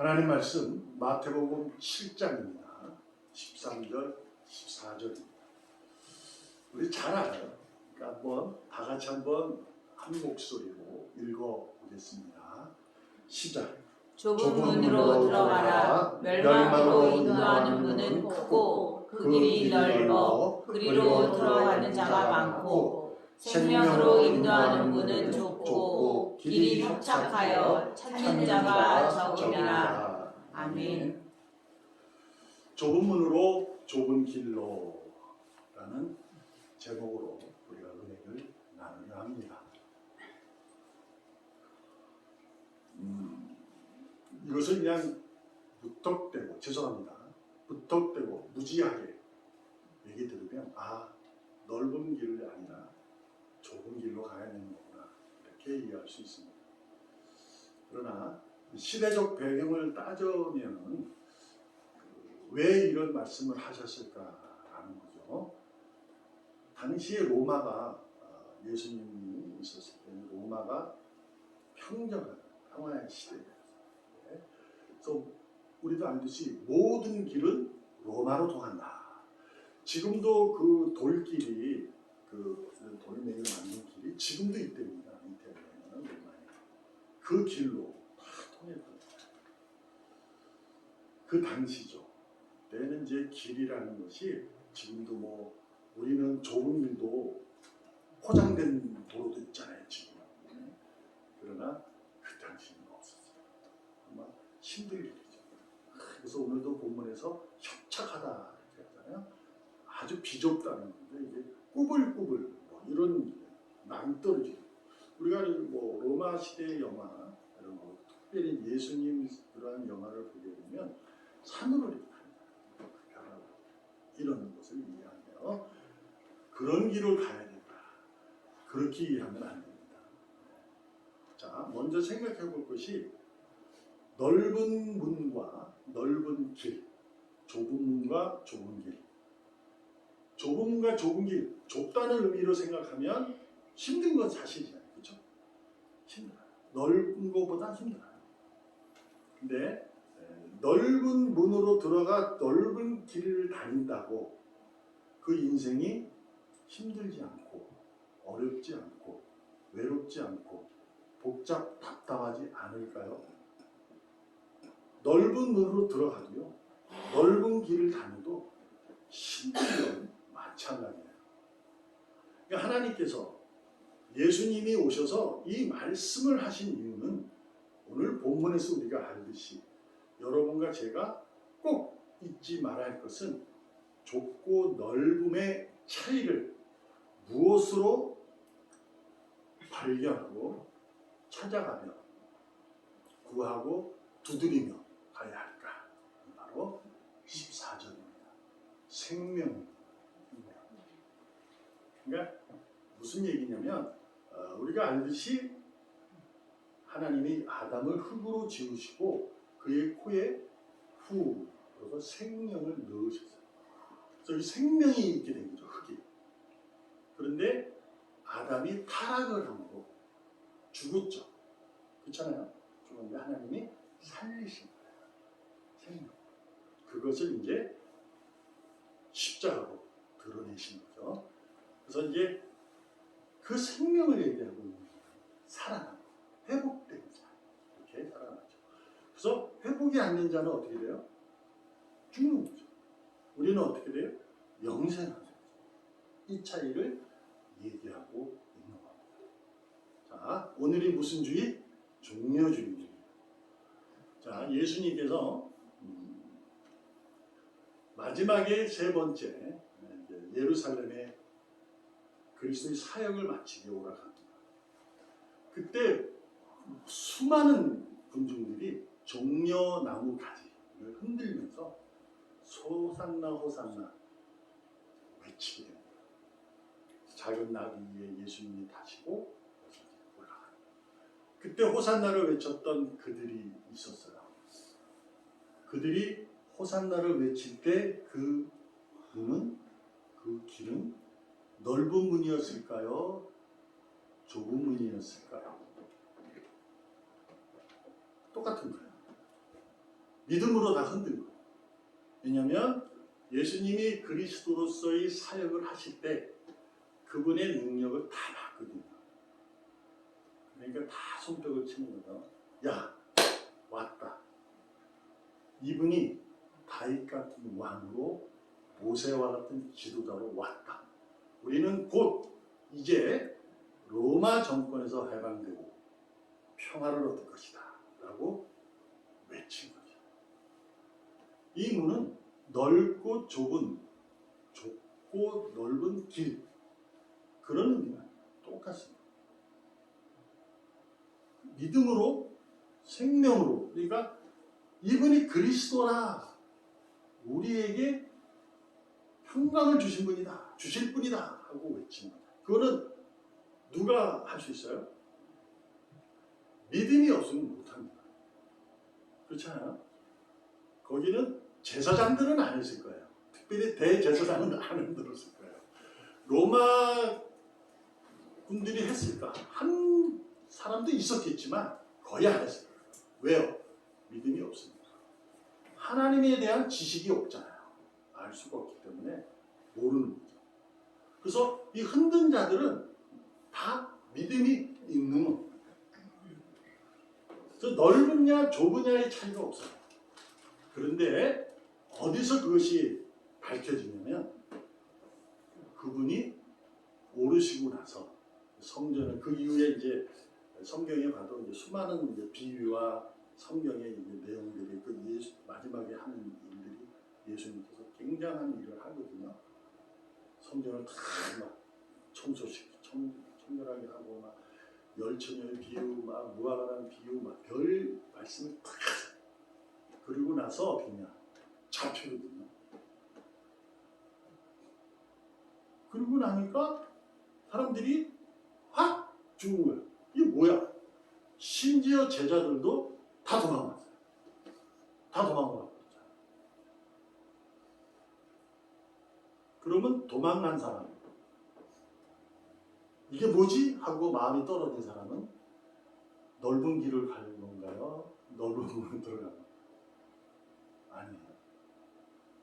하나님 말씀 마태복음 7장입니다. 13절, 14절입니다. 우리 잘 알아요. 그러니까 한번 다 같이 한번 한 목소리로 읽어 보겠습니다. 시작. 좁은 문으로 들어가라. 멸망으로 인도하는 문은 크고 그 길이 넓어 그리로 들어가는 자가 많고 생명으로 인도하는 문은 좁 고 길이 협착하여 찾는 자가 적으리라. 아멘. 좁은 문으로 좁은 길로라는 제목으로 우리가 은혜를 나누려 합니다. 음, 이것을 그냥 무턱대고 죄송합니다. 무턱대고 무지하게 얘기 들으면 아 넓은 길이 아니라 좁은 길로 가야 되는 이해할 수 있습니다. 그러나 시대적 배경을 따져면 그왜 이런 말씀을 하셨을까라는 거죠. 당시에 로마가 어, 예수님이 있었을 때는 로마가 평정한 평화의 시대였어요. 네. 그래서 우리도 알듯이 모든 길은 로마로 통한다. 지금도 그 돌길이 그 돌멩이로 만든 길이 지금도 있답니다. 그 길로 다 통했거든요. 그 당시죠. 때는 이제 길이라는 것이 지금도 뭐 우리는 좁은 길도 포장된 도로도 있잖아요 지금. 네. 그러나 그 당시는 없었어요. 아마 힘들 일이죠. 그래서 오늘도 본문에서 협착하다 이렇게 하잖아요. 아주 비좁다는 건데 이게 꾸불꾸불 뭐 이런 낭떠러지. 우리가 뭐 로마 시대의 영화 이런 거 특별히 예수님 그러한 영화를 보게 되면 산으로 가는 벼랑 이런 것을 이해하며 그런 길을 가야 된다. 그렇게 이해하면 안 됩니다. 자, 먼저 생각해 볼 것이 넓은 문과 넓은 길, 좁은 문과 좁은 길. 좁은 문과 좁은 길, 좁다는 의미로 생각하면 힘든 건 사실이잖아요. 그렇죠? 힘들어요. 넓은 것보다 힘들어요. 근데 에, 넓은 문으로 들어가 넓은 길을 다닌다고 그 인생이 힘들지 않고 어렵지 않고 외롭지 않고 복잡 답답하지 않을까요? 넓은 문으로 들어가도요. 넓은 길을 다녀도 힘들면 마찬가지예요. 그러니까 하나님께서 예수님이 오셔서 이 말씀을 하신 이유는 오늘 본문에서 우리가 알듯이 여러분과 제가 꼭 잊지 말아야 할 것은 좁고 넓음의 차이를 무엇으로 발견하고 찾아가며 구하고 두드리며 가야 할까? 바로 14절입니다. 생명입니다. 그러니까 무슨 얘기냐면 어, 우리가 알듯이 하나님이 아담을 흙으로 지으시고 그의 코에 후 그래서 생명을 넣으셨어요. 이 생명이 있게 된 거죠 흙이. 그런데 아담이 타락을 함으로 죽었죠. 그렇잖아요. 죽었는데 하나님이 살리신 거예요. 생명. 그것을 이제 십자가로 드러내신 거죠. 그래서 이제 그 생명을 얘기하고 있는 거예요. 살아난 거. 회복된 자. 이렇게 살아나죠. 그래서 회복이 안 된 자는 어떻게 돼요? 죽는 거죠. 우리는 어떻게 돼요? 영생하죠. 이 차이를 얘기하고 있는 겁니다. 자, 오늘이 무슨 주의? 종려주의입니다. 자, 예수님께서 음, 마지막에 세 번째 이제 예루살렘에 그리스도의 사역을 마치게 오락합니다. 그때 수많은 군중들이 종려나무 가지를 흔들면서 소산나 호산나 외치게 됩니다. 작은 나귀 위에 예수님이 타시고 올라가요. 그때 호산나를 외쳤던 그들이 있었어요. 그들이 호산나를 외칠 때그 문은 그 길은 넓은 문이었을까요? 좁은 문이었을까요? 똑같은 거예요. 믿음으로 다 흔든 거예요. 왜냐하면 예수님이 그리스도로서의 사역을 하실 때 그분의 능력을 다 봤거든요. 그러니까 다 손뼉을 치는 거죠. 야, 왔다. 이분이 다윗 같은 왕으로 모세와 같은 지도자로 왔다. 우리는 곧 이제 로마 정권에서 해방되고 평화를 얻을 것이다. 라고 외친 거죠. 이 문은 넓고 좁은, 좁고 넓은 길. 그런 의미가 똑같습니다. 믿음으로, 생명으로. 그러니까 이분이 그리스도라. 우리에게 평강을 주신 분이다. 주실 분이다. 하고 외친 거다. 그거는 누가 할 수 있어요? 믿음이 없으면 못합니다. 그렇잖아요? 거기는 제사장들은 안 했을 거예요. 특별히 대제사장은 안 흔들었을 거예요. 로마 군들이 했을까? 한 사람도 있었겠지만 거의 안 했을 거예요. 왜요? 믿음이 없습니다. 하나님에 대한 지식이 없잖아요. 알 수가 없기 때문에 모르는 거죠. 그래서 이 흔든 자들은 다 믿음이 있는 겁니다. 그래서 넓으냐 좁으냐의 차이가 없어요. 그런데 어디서 그것이 밝혀지냐면 그분이 오르시고 나서 성전을 그 이후에 이제 성경에 봐도 이제 수많은 이제 비유와 성경의 이제 내용들이 그 예수, 마지막에 하는 일들이 예수님께서 굉장한 일을 하거든요. 성전을 다막 청소시키, 청, 청결하게 하고 막 열처녀의 비유, 막 무화과나무 비유, 막 별 말씀을 다. 그리고 나서 그냥 잡히거든요. 그리고 나니까 사람들이 확 죽은 거예요. 이게 뭐야? 심지어 제자들도 다 도망갔어요. 다 있잖아요. 그러면 도망간 사람 이게 뭐지? 하고 마음이 떨어진 사람은 넓은 길을 가는 건가요? 넓은 문을 들어가는? 아니에요.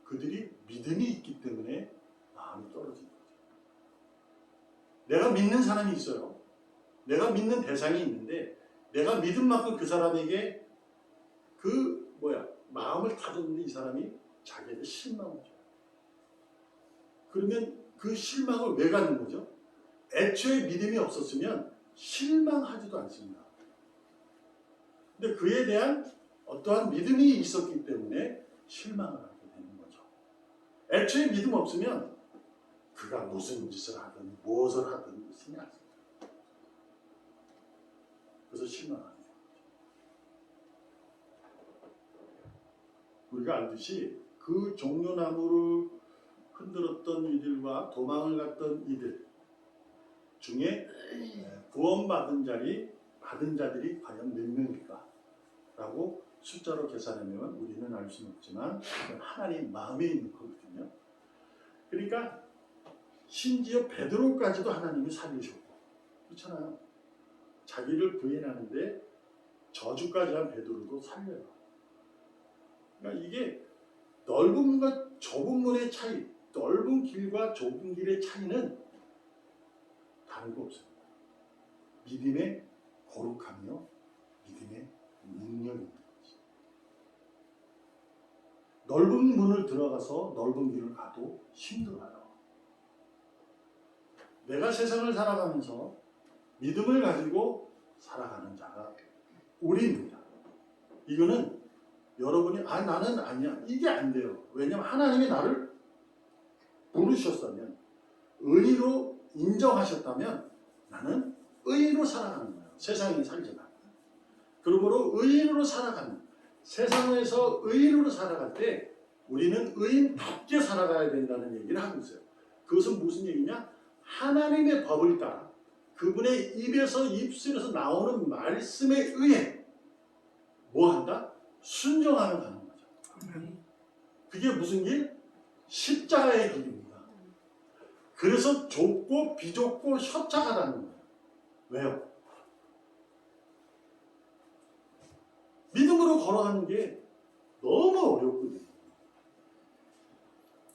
그들이 믿음이 있기 때문에 마음이 떨어진 거죠. 내가 믿는 사람이 있어요. 내가 믿는 대상이 있는데 내가 믿은 만큼 그 사람에게 그 뭐야 마음을 타줬는데 이 사람이 자기에게 줘요. 그러면 그 실망을 왜 갖는 거죠? 애초에 믿음이 없었으면 실망하지도 않습니다. 근데 그에 대한 어떠한 믿음이 있었기 때문에 실망을 하게 되는 거죠. 애초에 믿음 없으면 그가 무슨 짓을 하든 무엇을 하든 신경 안. 그래서 실망하게 돼요. 우리가 알듯이 그 종려나무를 흔들었던 이들과 도망을 갔던 이들 중에 구원받은 자리 받은 자들이 과연 몇 명일까? 라고 숫자로 계산하면 우리는 알 수는 없지만 하나님 마음에 있는 거거든요. 그러니까 심지어 베드로까지도 하나님이 살리셨고 그렇잖아요. 자기를 부인하는데 저주까지 한 베드로도 살려요. 그러니까 이게 넓은 문과 좁은 문의 차이, 넓은 길과 좁은 길의 차이는 다른 거 없습니다. 믿음의 거룩함이요, 믿음의 능력입니다. 넓은 문을 들어가서 넓은 길을 가도 힘들어요. 내가 세상을 살아가면서 믿음을 가지고 살아가는 자가 우리입니다. 이거는 여러분이 아 나는 아니야 이게 안 돼요. 왜냐하면 하나님이 나를 부르셨다면 의로 인정하셨다면 나는 의로 살아가는 거예요. 세상이 살지만 그러므로 의인으로 살아가는 세상에서 의인으로 살아갈 때 우리는 의인답게 살아가야 된다는 얘기를 하고 있어요. 그것은 무슨 얘기냐? 하나님의 법을 따라 그분의 입에서 입술에서 나오는 말씀에 의해 뭐 한다? 순종하며 가는 거죠. 그게 무슨 길? 십자가의 길입니다. 그래서 좁고 비좁고 협착하다는 거예요. 왜요? 믿음으로 걸어가는 게 너무 어렵거든요.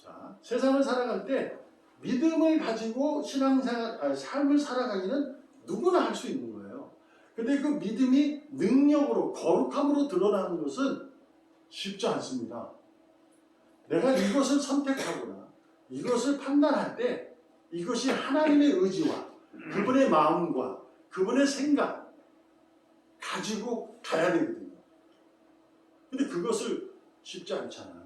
자, 세상을 살아갈 때 믿음을 가지고 신앙생활, 아, 삶을 살아가기는 누구나 할 수 있는 거예요. 근데 그 믿음이 능력으로, 거룩함으로 드러나는 것은 쉽지 않습니다. 내가 이것을 선택하거나 이것을 판단할 때 이것이 하나님의 의지와 그분의 마음과 그분의 생각 가지고 가야 되거든요. 근데 그것을 쉽지 않잖아요.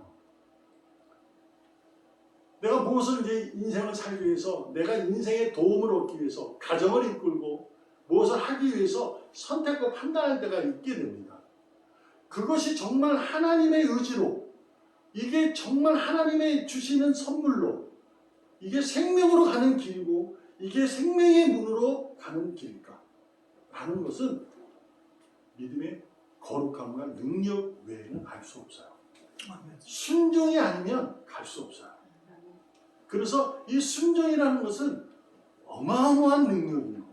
내가 무엇을 이제 인생을 살기 위해서 내가 인생의 도움을 얻기 위해서 가정을 이끌고 무엇을 하기 위해서 선택과 판단할 때가 있게 됩니다. 그것이 정말 하나님의 의지로 이게 정말 하나님의 주시는 선물로 이게 생명으로 가는 길이고 이게 생명의 문으로 가는 길일까? 라는 것은 믿음의 거룩함과 능력 외에는 알 수 없어요. 순종이 아니면 갈 수 없어요. 그래서 이 순종이라는 것은 어마어마한 능력이에요.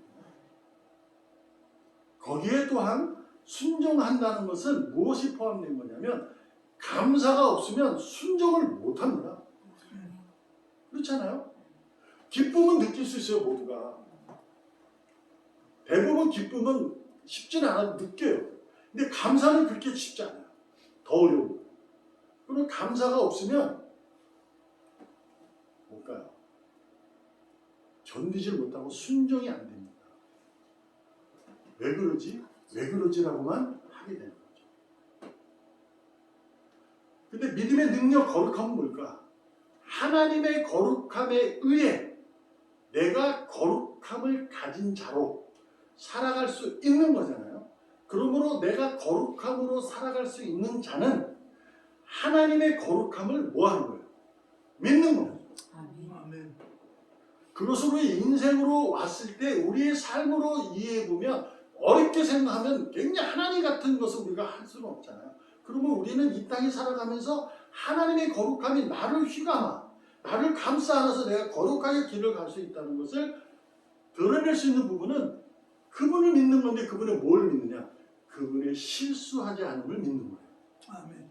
거기에 또한 순종한다는 것은 무엇이 포함된 거냐면 감사가 없으면 순종을 못합니다. 그렇잖아요? 기쁨은 느낄 수 있어요, 모두가. 대부분 기쁨은 쉽진 않아도 느껴요. 근데 감사는 그렇게 쉽지 않아요. 더 어려워요. 그리고 감사가 없으면 못 가요. 견디질 못하고 순종이 안 됩니다. 왜 그러지? 왜 그러지라고만 하게 되는 거죠. 근데 믿음의 능력, 거룩함은 뭘까? 하나님의 거룩함에 의해 내가 거룩함을 가진 자로 살아갈 수 있는 거잖아요. 그러므로 내가 거룩함으로 살아갈 수 있는 자는 하나님의 거룩함을 뭐 하는 거예요? 믿는 거예요. 아멘. 그것으로 인생으로 왔을 때 우리의 삶으로 이해해 보면 어렵게 생각하면 굉장히 하나님 같은 것을 우리가 할 수는 없잖아요. 그러면 우리는 이 땅에 살아가면서 하나님의 거룩함이 나를 휘감아 나를 감싸 안아서 내가 거룩하게 길을 갈 수 있다는 것을 드러낼 수 있는 부분은 그분을 믿는 건데 그분의 뭘 믿느냐? 그분의 실수하지 않음을 믿는 거예요. 아멘.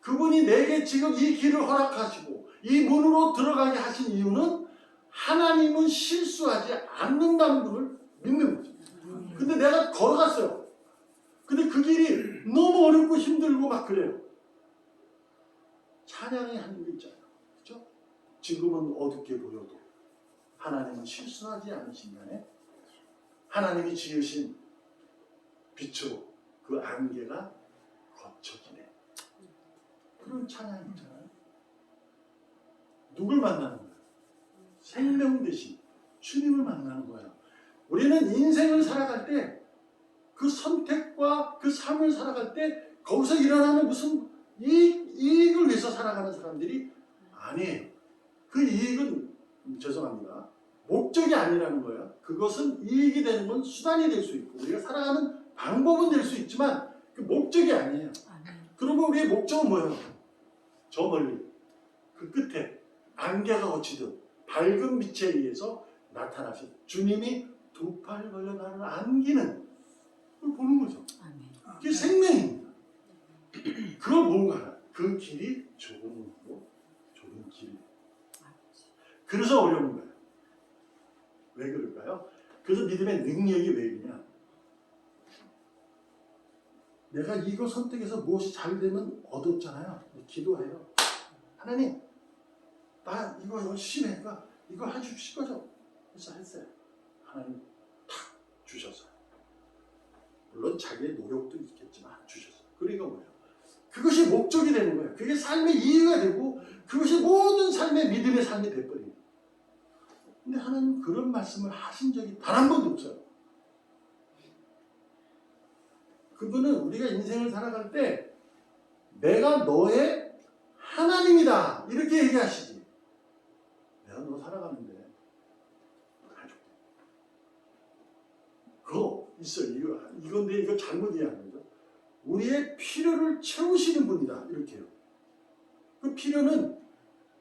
그분이 내게 지금 이 길을 허락하시고 이 문으로 들어가게 하신 이유는 하나님은 실수하지 않는다는 분을 믿는 거죠. 근데 내가 걸어갔어요. 근데 그 길이 너무 어렵고 힘들고 막 그래요. 찬양이 하는 게 있잖아요. 지금은 어둡게 보여도 하나님은 실수하지 않으신다네. 하나님이 지으신 빛으로 그 안개가 거쳐지네. 그런 찬양이 있잖아요. 누굴 만나는 거예요? 생명 대신 주님을 만나는 거예요. 우리는 인생을 살아갈 때 그 선택과 그 삶을 살아갈 때 거기서 일어나는 무슨 이익, 이익을 위해서 살아가는 사람들이 아니에요. 그 이익은 음, 죄송합니다. 목적이 아니라는 거예요. 그것은 이익이 되는 건 수단이 될 수 있고 우리가 살아가는 방법은 될 수 있지만 그 목적이 아니에요. 그러면 우리의 목적은 뭐예요? 저 멀리 그 끝에 안개가 거치듯 밝은 빛에 의해서 나타나신 주님이 두 팔 걸려 나를 안기는 그걸 보는 거죠. 아멘. 그게 생명입니다. 그걸 뭔가 하나. 그 길이 길이. 그래서 어려운 거예요. 왜 그럴까요? 그래서 믿음의 능력이 왜 있냐? 내가 이거 선택해서 무엇이 잘 되면 얻었잖아요. 기도해요. 하나님, 나 이거 열심히 해가 이거 해주실 거죠? 그래서 했어요. 하나님 탁 주셨어요. 물론 자기의 노력도 있겠지만 주셨어요. 그러니까 뭐예요? 그것이 목적이 되는 거예요. 그게 삶의 이유가 되고 그것이 모든 삶의 믿음의 삶이 돼버려요. 근데 하나님 그런 말씀을 하신 적이 단 한 번도 없어요. 그분은 우리가 인생을 살아갈 때 내가 너의 하나님이다 이렇게 얘기하시지. 내가 너 살아가는데. 그거 있어 이거 이건데 이거 잘못 이해한 거죠. 우리의 필요를 채우시는 분이다 이렇게요. 그 필요는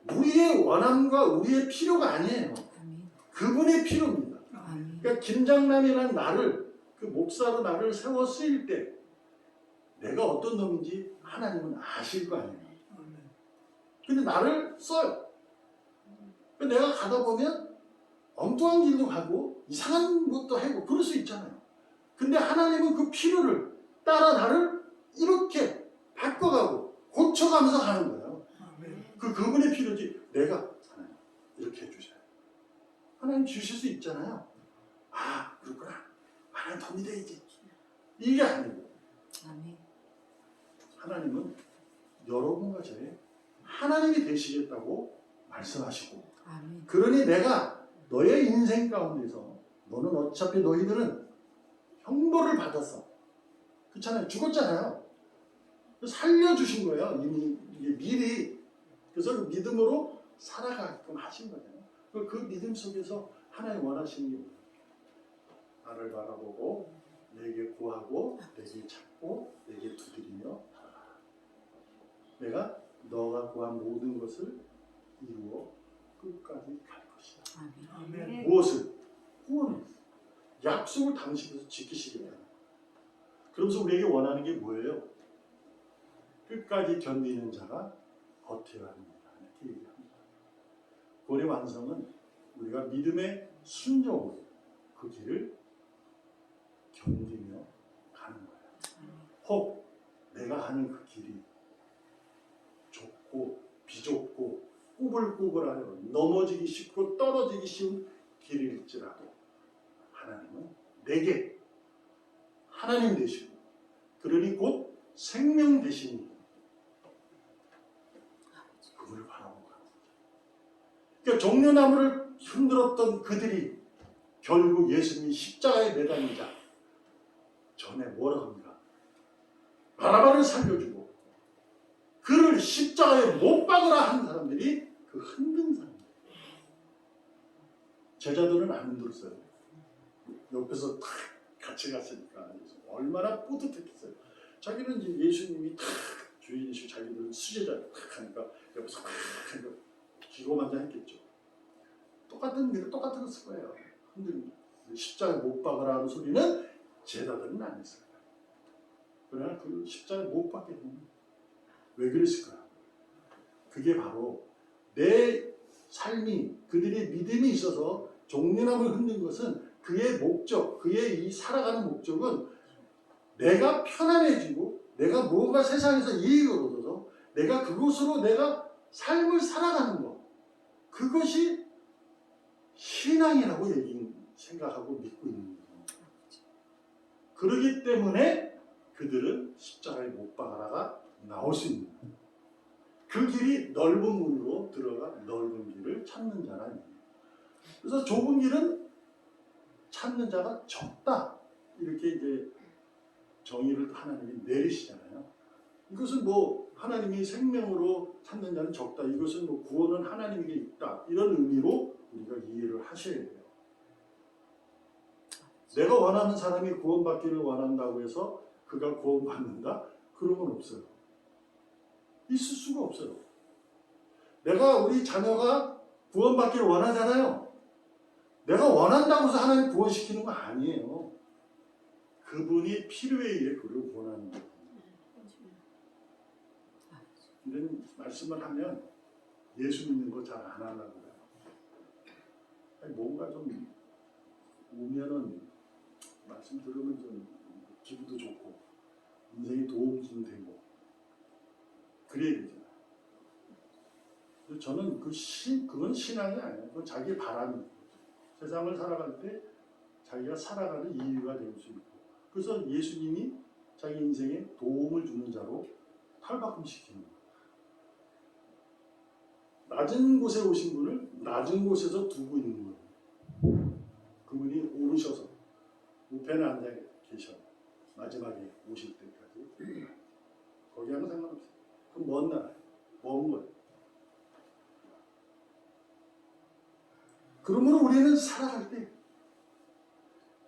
우리의 원함과 우리의 필요가 아니에요. 그분의 필요입니다. 아멘. 그러니까 김장남이라는 나를 그 목사로 나를 세워 쓰일 때 내가 어떤 놈인지 하나님은 아실 거 아니에요. 근데 나를 써요. 근데 내가 가다 보면 엉뚱한 길도 가고 이상한 것도 하고 그럴 수 있잖아요. 근데 하나님은 그 필요를 따라 나를 이렇게 바꿔가고 고쳐가면서 가는 거예요. 그 그분의 필요지 내가 이렇게 해주세요. 하나님 주실 수 있잖아요. 아 그렇구나. 하나님 더 믿어야지. 이게 아니고 아멘. 하나님은 여러분과 저의 하나님이 되시겠다고 말씀하시고 아멘. 그러니 내가 너의 인생 가운데서 너는 어차피 너희들은 형벌을 받았어. 그렇잖아요. 죽었잖아요. 살려주신 거예요. 이미 미리. 그래서 그 믿음으로 살아가게끔 하신 거예요. 그- 그 믿음 속에서 하나님 원하시는 게 뭐예요? 나를 바라보고 내게 구하고 내게 찾고 내게 두드리며. 내가 너가 구한 모든 것을 이루어 끝까지 갈 것이다. 아멘. 무엇을? 구원을. 약속을 당신께서 지키시겠다. 그러면서 우리에게 원하는 게 뭐예요? 끝까지 견디는 자가 합니다. 이렇게 얘기합니다. 구원의 완성은 우리가 믿음의 순종으로 그 길을 견디며 가는 거예요. 혹 내가 하는 그 길이 좁고 비좁고 꾸불꾸불하여 넘어지기 쉽고 떨어지기 쉬운 길일지라도 하나님은 내게 하나님 되시고 그러니 곧 생명 되시니 그분을 바라보고 가는 거죠. 그러니까 종려나무를 흔들었던 그들이 결국 예수님이 십자가에 매달리자 전에 뭐라 합니까? 바라바를 살려주고 그를 십자가에 못 박으라 한 사람들이 그 흔든 사람들. 제자들은 안 흔들었어요. 옆에서 탁 같이 갔으니까 얼마나 뿌듯했겠어요. 자기는 이제 예수님이 탁 주인이시고 자기들은 수제자 탁 하니까 옆에서 탁 기고만장했겠죠. 똑같은 일 똑같은 것을 거예요. 흔들고 십자가에 못 박으라 하는 소리는 제자들은 안 했어요. 그러나 그 십자가에 못 박게 되면 왜 그랬을까? 그게 바로 내 삶이 그들의 믿음이 있어서 종려나무를 흔든 것은 그의 목적, 그의 이 살아가는 목적은 내가 편안해지고 내가 무언가 세상에서 이익을 얻어서 내가 그곳으로 내가 삶을 살아가는 것 그것이 신앙이라고 얘기 생각하고 믿고 있는 거예요. 그러기 때문에 그들은 십자가에 못 박아라가 나올 수 있는 거예요. 그 길이 넓은 문으로 들어가 넓은 길을 찾는 자라는 얘기예요. 그래서 좁은 길은 찾는 자가 적다. 이렇게 이제 정의를 하나님이 내리시잖아요. 이것은 뭐 하나님이 생명으로 찾는 자는 적다. 이것은 뭐 구원은 하나님에게 있다. 이런 의미로 우리가 이해를 하셔야 돼요. 내가 원하는 사람이 구원받기를 원한다고 해서 그가 구원받는다? 그런 건 없어요. 있을 수가 없어요. 내가 우리 자녀가 구원받기를 원하잖아요. 내가 원한다고 해서 하나님 구원시키는 거 아니에요. 그분이 필요에 의해 그를 구원하는 거예요. 이런 말씀을 하면 예수 믿는 거 잘 안 하려고 뭔가 좀 오면은 말씀 들으면 좀 기분도 좋고 인생에 도움이 좀 되고 그래야 되잖아요. 근데 저는 그 신, 그건 신앙이 아니에요. 그건 자기 바람이에요. 세상을 살아갈 때 자기가 살아가는 이유가 될 수 있고 그래서 예수님이 자기 인생에 도움을 주는 자로 탈바꿈시키는 거예요. 낮은 곳에 오신 분을 낮은 곳에서 두고 있는 거예요. 오르셔서 우편에 앉아 계셔. 마지막에 오실 때까지. 거기하고 상관없어요. 그럼 먼 나라예요. 먼 거예요. 그러므로 우리는 살아갈 때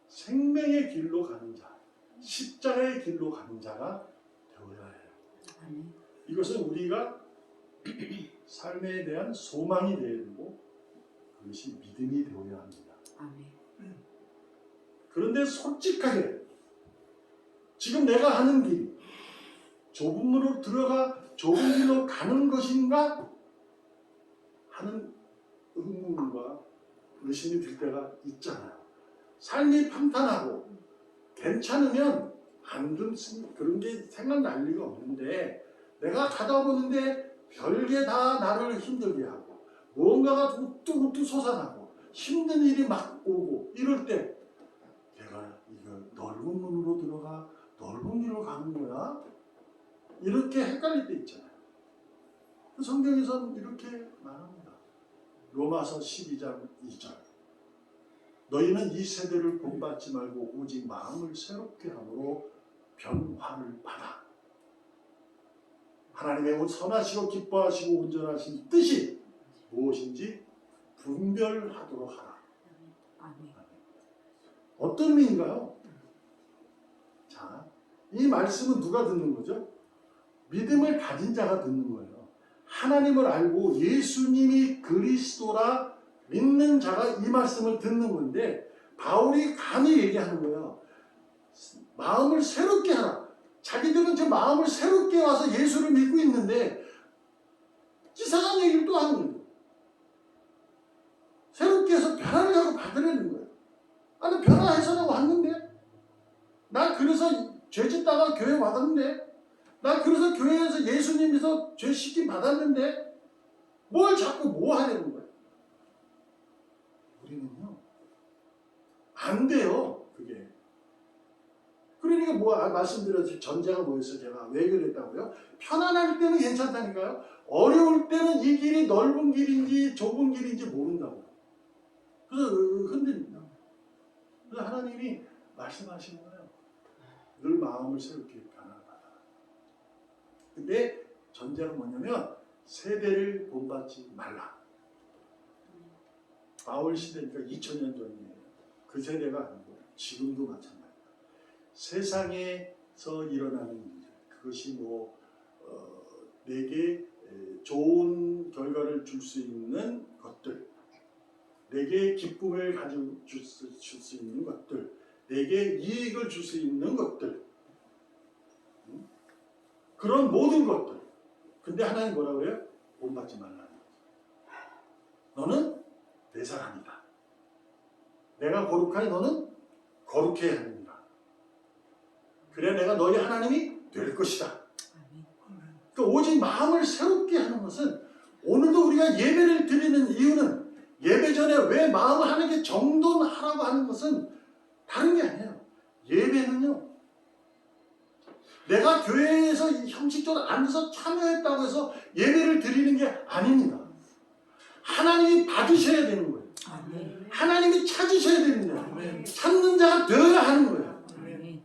생명의 길로 가는 자, 십자가의 길로 가는 자가 되어야 해요. 이것은 우리가 삶에 대한 소망이 되고 그것이 믿음이 되어야 합니다. 아멘. 그런데 솔직하게 지금 내가 하는 길이 좁은 문으로 들어가 좁은 길로 가는 것인가 하는 의문과 의심이 들 때가 있잖아요. 삶이 평탄하고 괜찮으면 안 듣습니다. 그런 게 생각날 리가 없는데 내가 가다 보는데 별게 다 나를 힘들게 하고 무언가가 우뚝우뚝 솟아나고 힘든 일이 막 오고 이럴 때 넓은 문으로 들어가 넓은 길로 가는 거야? 이렇게 헷갈릴 때 있잖아요. 그 성경에서는 이렇게 말합니다. 로마서 12장 2절 너희는 이 세대를 본받지 말고 오직 마음을 새롭게 함으로 변화를 받아 하나님의 온 선하시고 기뻐하시고 온전하신 뜻이 무엇인지 분별하도록 하라. 어떤 의미인가요? 자, 이 말씀은 누가 듣는 거죠? 믿음을 가진 자가 듣는 거예요. 하나님을 알고 예수님이 그리스도라 믿는 자가 이 말씀을 듣는 건데 바울이 감히 얘기하는 거예요. 마음을 새롭게 하라. 자기들은 제 마음을 새롭게 와서 예수를 믿고 있는데 이상한 얘기를 또 하는 거예요. 새롭게 해서 변화를 하고 받으려는 거예요. 아니 변화해서 나 왔는데 나 그래서 죄 짓다가 교회 왔는데 나 그래서 교회에서 예수님에서 죄 씻김 받았는데 뭘 자꾸 뭐 하려는 거예요? 우리는요 안 돼요 그게 그러니까 뭐 아, 말씀드렸지 전제가 뭐였어요 제가 왜 그랬다고요? 편안할 때는 괜찮다니까요 어려울 때는 이 길이 넓은 길인지 좁은 길인지 모른다고 그래서 흔들립니다 그래서 하나님이 말씀하시는 거예요. 늘 마음을 새롭게 변화받아. 근데 전제가 뭐냐면 세대를 본받지 말라. 바울 시대니까 2000년 전이에요. 그 세대가 아니고 지금도 마찬가지다. 세상에서 일어나는 일들 그것이 뭐 어, 내게 에, 좋은 결과를 줄 수 있는 것들 내게 기쁨을 가지고 줄 수 있는 것들, 내게 이익을 줄 수 있는 것들, 음? 그런 모든 것들. 근데 하나님 뭐라고 해요? 본받지 말라는 거죠. 너는 내 사람이다. 내가 거룩하니 너는 거룩해야 합니다. 그래 내가 너희 하나님이 될 것이다. 그러니까 오직 마음을 새롭게 하는 것은 오늘도 우리가 예배를 드리는 이유는 예배 전에 왜 마음을 게 정돈하라고 하는 것은 다른 게 아니에요. 예배는요. 내가 교회에서 이 형식적으로 앉아서 참여했다고 해서 예배를 드리는 게 아닙니다. 하나님이 받으셔야 되는 거예요. 하나님이 찾으셔야 되는 거예요. 찾는 자가 되어야 하는 거예요.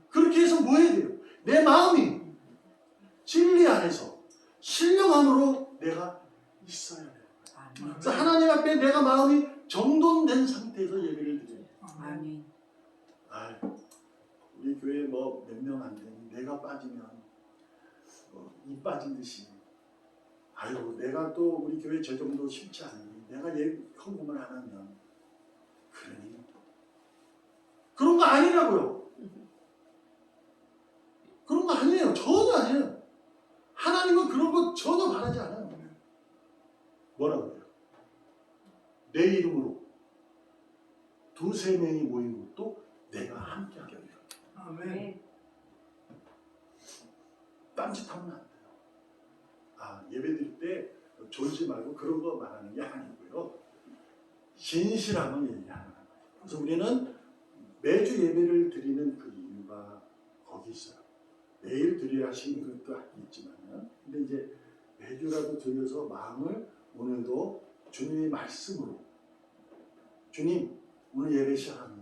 그렇게 해서 뭐 해야 돼요? 내 마음이 진리 안에서 신령함으로 내가 있어야 돼요. 그래서 하나님 앞에 내가 마음이 정돈된 상태에서 예배를 드려요. 아, 우리 교회 뭐 몇 명 안 되니 내가 빠지면 뭐 이 빠진 듯이 아유 내가 또 우리 교회 저 정도 쉽지 않니 내가 예 헌금을 안 하면 그러니 그런 거 아니라고요. 그런 거 아니에요. 전혀 아니에요. 하나님은 그런 거 전혀 바라지 않아요. 뭐라고 그래요? 내 이름으로 두세 명이 모인 내가 함께 하겠다. 아멘. 딴짓하면 안 돼요. 아 예배 드릴 때 졸지 말고 그런 거 말하는 게 아니고요. 진실함을 얘기하는 거예요. 그래서 우리는 매주 예배를 드리는 그 이유가 거기 있어요. 매일 드려야 하시는 것도 있지만은 근데 이제 매주라도 드려서 마음을 오늘도 주님의 말씀으로 주님 오늘 예배 시작합니다.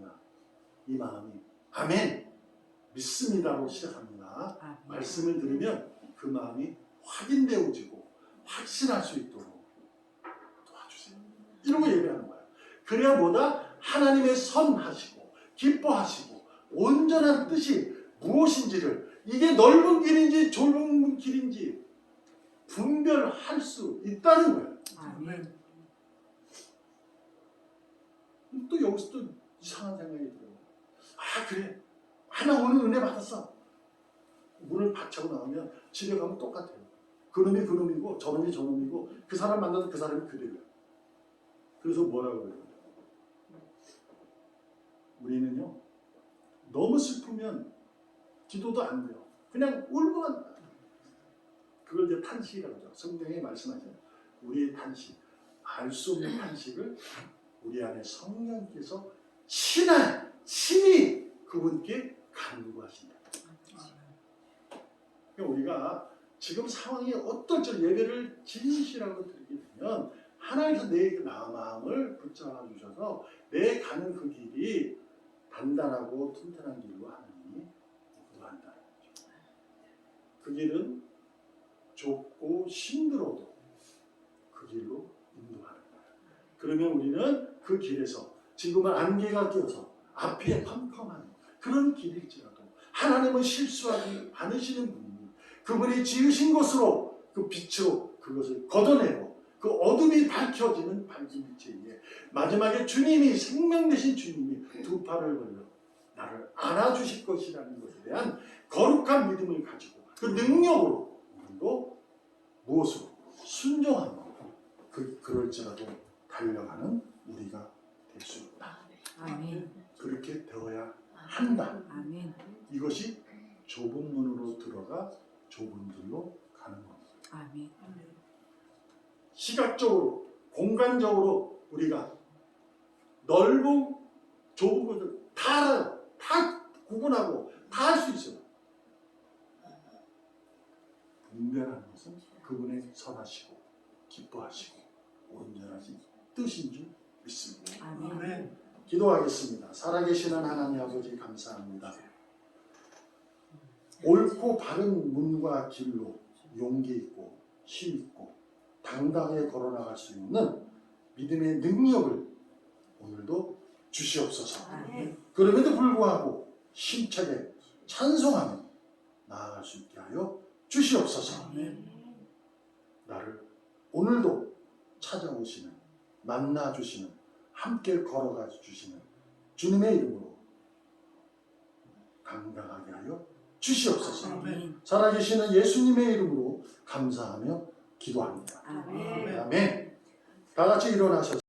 이 마음이 아멘 믿습니다로 시작합니다. 아멘. 말씀을 들으면 그 마음이 확인되어지고 확신할 수 있도록 도와주세요. 이러고 예배하는 거예요. 그래야 뭐다? 하나님의 선하시고 기뻐하시고 온전한 뜻이 무엇인지를 이게 넓은 길인지 좁은 길인지 분별할 수 있다는 거예요. 아멘. 또 여기서 또 이상한 생각이 들어요. 아 그래. 아, 나 오늘 은혜 받았어. 문을 박차고 나오면 집에 가면 똑같아요. 그놈이 그놈이고 저놈이 저놈이고 그 사람 만나도 그 사람이 그대로야. 그래서 뭐라고 그래요? 우리는요 너무 슬프면 기도도 안 돼요. 그냥 울고만 그걸 이제 탄식이라고 하죠. 성경에 말씀하잖아요. 우리의 탄식, 알 수 없는 탄식을 우리 안에 성령께서 신한 신이 그분께 간구하신다. 그러니까 우리가 지금 상황이 어떨지 예배를 진실하고 드리게 되면 하나님께서 내 마음을 붙잡아 주셔서 내 가는 그 길이 단단하고 튼튼한 길로 하나님이 인도한다는 거죠. 그 길은 좁고 힘들어도 그 길로 인도하는 거예요. 그러면 우리는 그 길에서 지금은 안개가 껴서 앞에 컴컴한 그런 길일지라도 하나님은 실수하지 않으시는 분이니 그분이 지으신 것으로 그 빛으로 그것을 걷어내고 그 어둠이 밝혀지는 빛에 마지막에 주님이 생명 되신 주님이 두 팔을 벌려 나를 안아주실 것이라는 것에 대한 거룩한 믿음을 가지고 그 능력으로 우리도 무엇으로 순종함으로 그 그럴지라도 달려가는 우리가 될 수 있다. 아멘. 그렇게 되어야 한다. 아멘. 이것이 좁은 문으로 들어가 좁은 길로 가는 겁니다. 아멘. 시각적으로, 공간적으로 우리가 넓은 좁은 것을 다 알아요. 다 구분하고 다 할 수 있어요. 분별하는 것은 그분의 선하시고 기뻐하시고 온전하신 뜻인 줄 믿습니다. 아멘. 기도하겠습니다. 살아계시는 하나님 아버지 감사합니다. 옳고 바른 문과 길로 용기 있고 힘 있고 당당하게 걸어나갈 수 있는 믿음의 능력을 오늘도 주시옵소서. 아멘. 그럼에도 불구하고 힘차게 찬송하며 나아갈 수 있게 하여 주시옵소서. 아멘. 나를 오늘도 찾아오시는 만나 주시는 함께 걸어가 주시는 주님의 이름으로 당당하게 하여 주시옵소서. 아멘. 살아계시는 예수님의 이름으로 감사하며 기도합니다. 아멘. 아멘. 다 같이 일어나셔서